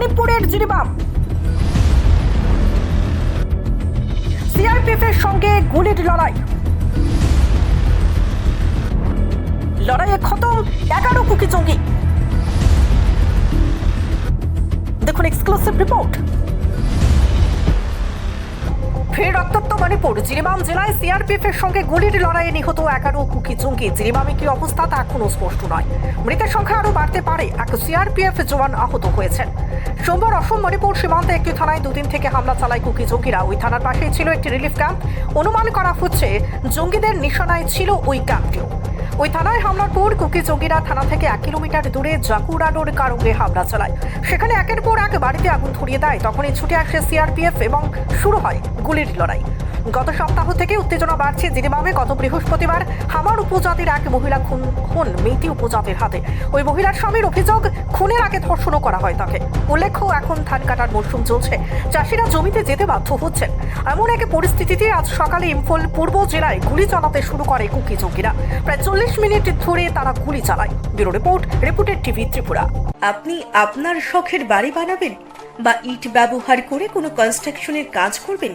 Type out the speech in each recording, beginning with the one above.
মণিপুরের জিরিবাম। সিআরপিএফ এর সঙ্গে গুলির লড়াই। লড়াইয়ে খতম এগারো কুকি জঙ্গি। দেখুন এক্সক্লুসিভ রিপোর্ট ফের রক্তাক্ত মণিপুর জিরিবাম জেলায় সিআরপিএফ এর সঙ্গে গুলির লড়াইয়ে নিহত এগারো কুকি জঙ্গি। জিরিবামে কি অবস্থা তা এখনও স্পষ্ট নয়। মৃতের সংখ্যা আরও বাড়তে পারে, এক সিআরপিএফ জওয়ান আহত হয়েছেন। সোমবার অসম মণিপুর সীমান্তে একটি থানায় দুদিন থেকে হামলা চালায় কুকি জঙ্গিরা। ওই থানার পাশেই ছিল একটি রিলিফ ক্যাম্প। অনুমান করা হচ্ছে, জঙ্গিদের নিশানায় ছিল ওই ক্যাম্পটিও। ওই থানায় হামলার পর কুকি জঙ্গিরা থানা থেকে এক কিলোমিটার দূরে জাকুরাডোর কারণে হামলা চালায়। সেখানে একের পর এক বাড়িতে আগুন ধরিয়ে দেয়। তখনই ছুটে আসে সিআরপিএফ এবং শুরু হয় গুলির লড়াই। গত সপ্তাহ থেকে উত্তেজনা বাড়ছে জিরিবামে গত বৃহস্পতিবার হামার উপজাতির এক মহিলা খুন খুন মেইতি উপজাতির হাতে। ওই মহিলার স্বামীর অভিযোগ, খুনের আগে ধর্ষণও করা হয় তাকে। উল্লেখ্য, এখন ধান কাটার মরশুম চলছে। চাষিরা জমিতে যেতে বাধ্য হচ্ছেন। এমন এক পরিস্থিতিতে আজ সকালে ইম্ফল পূর্ব জেলায় গুলি চালাতে শুরু করে কুকি চৌকিরা প্রায় চল্লিশ মিনিট ধরে তারা গুলি চালায়। Bureau report reported TV Tripura. আপনি আপনার শখের বাড়ি বানাবেন? বা ইট ব্যবহার করে কোনো কনস্ট্রাকশনের কাজ করবেন?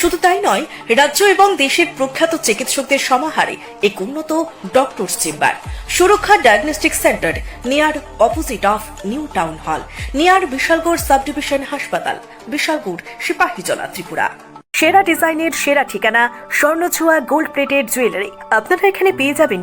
শুধু তাই নয়, রাজ্য এবং দেশের প্রখ্যাত চিকিৎসকদের সমাহারে এক উন্নত doctors chamber Suraksha diagnostic centre near opposite of new town hall near Bishalgarh sub division হাসপাতাল, বিশালগড় সিপাহীজলা ত্রিপুরা। সেরা ডিজাইনের, সেরা ঠিকানা, স্বর্ণছোয়া গোল্ড প্লেটেড জুয়েলারি আপনারা এখানে পেয়ে যাবেন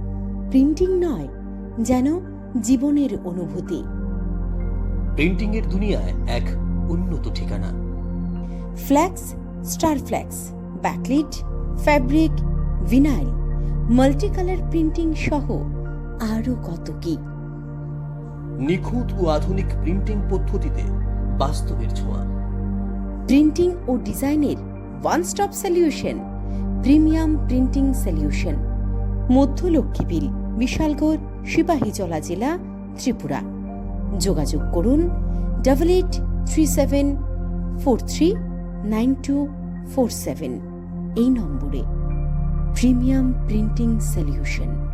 প্রিন্টিং নয় যেন জীবনের অনুভূতি। প্রিন্টিংয়ের দুনিয়ায় এক উন্নত ঠিকানা। Flex star flex backlit fabric vinyl multicolour printing সহ আরও কত কি। নিখুঁত ও আধুনিক প্রিন্টিং পদ্ধতিতে বাস্তবের ছোঁয়া। প্রিন্টিং ও ডিজাইনের one stop solution premium printing solution মধ্য লক্ষ্মীবিল বিশালগড় সিপাহীজলা জেলা, ত্রিপুরা। যোগাযোগ করুন double eight three seven four three nine two four seven এই নম্বরে প্রিমিয়াম প্রিন্টিং সলিউশন